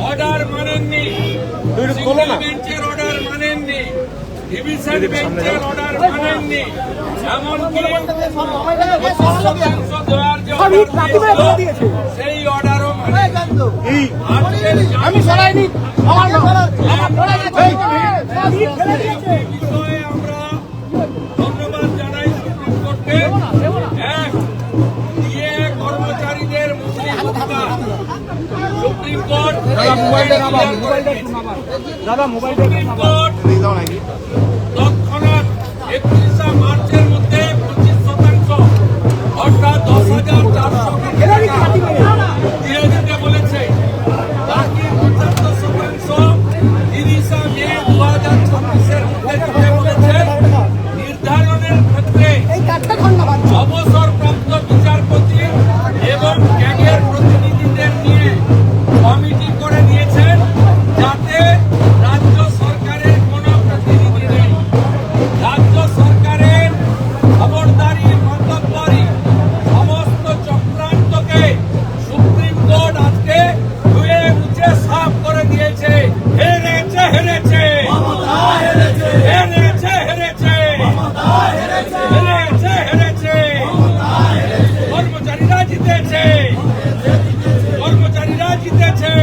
Order মানেননি বেঞ্চের order মানেননি ডিভিশন বেঞ্চের অর্ডার মানেননি এমনকি সেই অর্ডারও আমি সরাইনি আমার আমার অর্থাৎ চারশো দিয়ে দিতে বলেছে বাকি শতাংশ তিরিশে মে বলেছে নির্ধারণের ক্ষেত্রে এই কর্মচারীরা জিতেছে।